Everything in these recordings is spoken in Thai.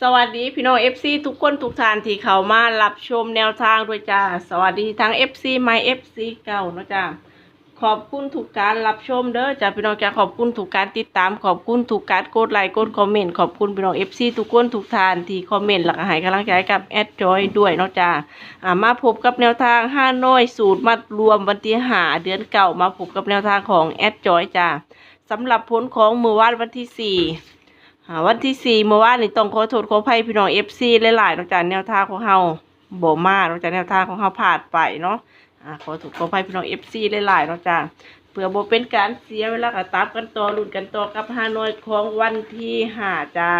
สวัสดีพี่น้อง FC ทุกคนทุกท่านที่เข้ามารับชมแนวทางด้วยจ้า สวัสดีทั้ง FC ใหม่ FC เก่าเนาะจ้าขอบคุณทุกการรับชมเด้อจ้าพี่น้องจ้าขอบคุณทุกการติดตามขอบคุณทุกการกดไลค์กดคอมเมนต์ขอบคุณพี่น้อง FC ทุกคนทุกท่านที่คอมเมนต์หลักให้กำลังใจกับแอดจอยด้วยเนาะจ้าอ่ามาพบกับแนวทางห้าน้อยสูตรมัดรวมวันที่หาเดือนเก่ามาพบกับแนวทางของแอดจอยจ้าสำหรับผลของมือวานวันที่สี่ อ่าวันที่สี่เมื่อวานนี่ต้องขอโทษขออภัยพี่น้องเอฟซีหลายๆนอกจากแนวทางของเฮาบ่มากนอกจากแนวทางของเฮาผ่านไปเนาะอ่าขอโทษขออภัยพี่น้องเอฟซีหลายๆนอกจากเพื่อบ่เป็นการเสียเวลาก็ตามกันต่อลุ้นกันต่อกับฮานอยของวันที่ห้าจ้า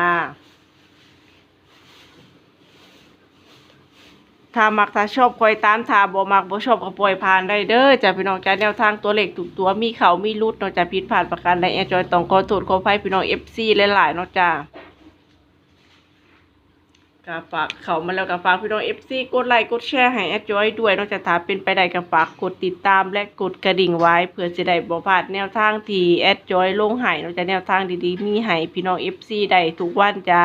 ถ้ามักถ้าชอบคอยตามถ้าบ่มักบ่ชอบก็ปล่อยผ่านได้เด้อจ้ะพี่น้องจ้าแนวทางตัวเลขทุกตัวมีเขามีรุดเนาะจ้ะผิดพลาดประการใดแอร์จอยต้องขอโทษขออภัยพี่น้อง FC หลายๆเนาะจ้าก็ฝากเขามาแล้วก็ฝากพี่น้อง FC กดไลค์กดแชร์ให้แอร์จอยด้วยนอกจากถ้าเป็นไปได้ก็ฝากกดติดตามและกดกระดิ่งไว้เพื่อจะได้บ่พลาดแนวทางที่แอดจอยลงให้เนอกจากแนวทางดีๆมีให้พี่น้อง FC ได้ทุกวันจ้า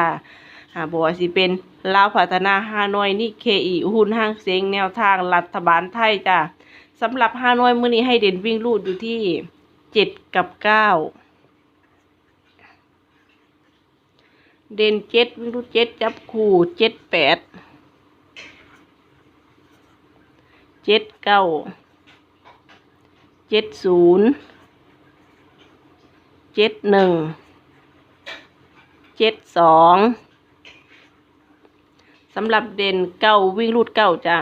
หาบอกว่าสิเป็นลาวพัฒนาฮานอยนี่เคอีหุ้นห้างเสียงแนวทางรัฐบาลไทยจ้ะสำหรับฮานอยมื้อนี้ให้เด่นวิ่งลูดอยู่ที่เจ็ดกับเก้าเด่นเจ็ดวิ่งลูดเจ็ดจับคู่เจ็ดแปดเจ็ดเก้าเจ็ดศูนย์เจ็ดหนึ่งเจ็ดสองำหรับเด่นเก้าวิ่งรูดเก้าจ้ะ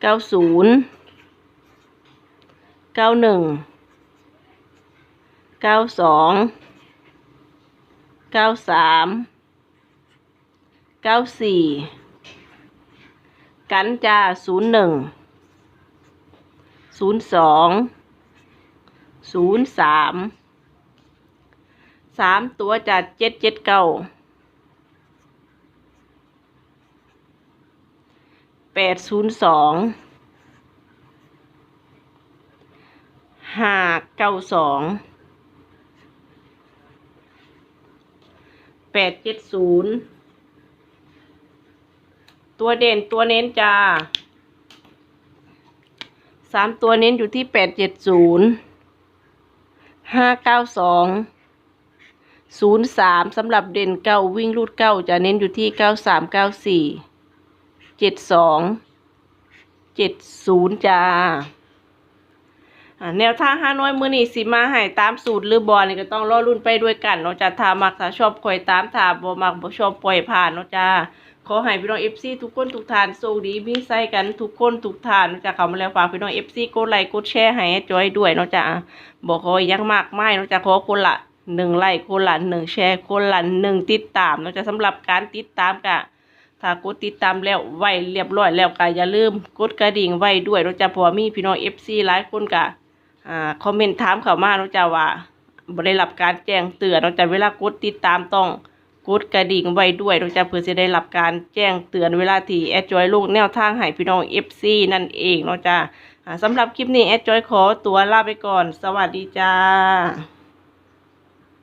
เก้าศูนย์เก้าหนึ่งเก้าสองเก้าสามเก้าสี่กันจ้าศูนย์หนึ่งศูนย์สองศูนย์สามสามตัวจ้ะเจ็ดเจ็ดเก้า แปดศูนย์สองห้าเก้าสองแปดเจ็ดศูนย์ตัวเด่นตัวเน้นจ้าสามตัวเน้นอยู่ที่แปดเจ็ดศูนย์ห้าเก้าสองศูนย์สามสำหรับเด่นเก้าวิ่งรูดเก้าจะเน้นอยู่ที่เก้าสามเก้าสี่ เจ็ดสองเจ็ดศูนย์จ้าแนวทางห้าน้อยมือนี่สิมาให้ตามสูตรหรือบอลนี่ก็ต้องรอรุ่นไปด้วยกันเนาะจ้าถ้ามักถ้าชอบคอยตามถ้าบ่มักบ่ชอบปล่อยผ่านเนาะจ้าขอให้พี่น้องเอฟซีทุกคนทุกทานโชคดีมีไส้กันทุกคนทุกทานเนาจ้าเขามาแล้วฝากพี่น้องเอฟซีกดไลค์กดแชร์ให้จอยด้วยเนาะจ้าบอกขอยังมากไม่เนาะจ้าขอคนละหนึ่งไลค์คนละหนึ่งแชร์คนละหนึ่งติดตามเนาะจ้าสำหรับการติดตามกะ ถ้ากดติดตามแล้วไว้เรียบร้อยแล้วก็อย่าลืมกดกระดิ่งไว้ด้วยเราจะพอมีพี่น้อง FC หลายคนก็อ่าคอมเมนต์ถามเข้ามาเราจะว่าบได้รับการแจ้งเตือนเราจะเวลากดติดตามต้องกดกระดิ่งไว้ด้วยเราจะเพื่อจะได้รับการแจ้งเตือนเวลาที่แอดจอยลงแนวทางให้พี่น้อง FC นั่นเองเนาะจ้าอ่าสำหรับคลิปนี้แอดจอยขอตัวลาไปก่อน สวัสดีจ้า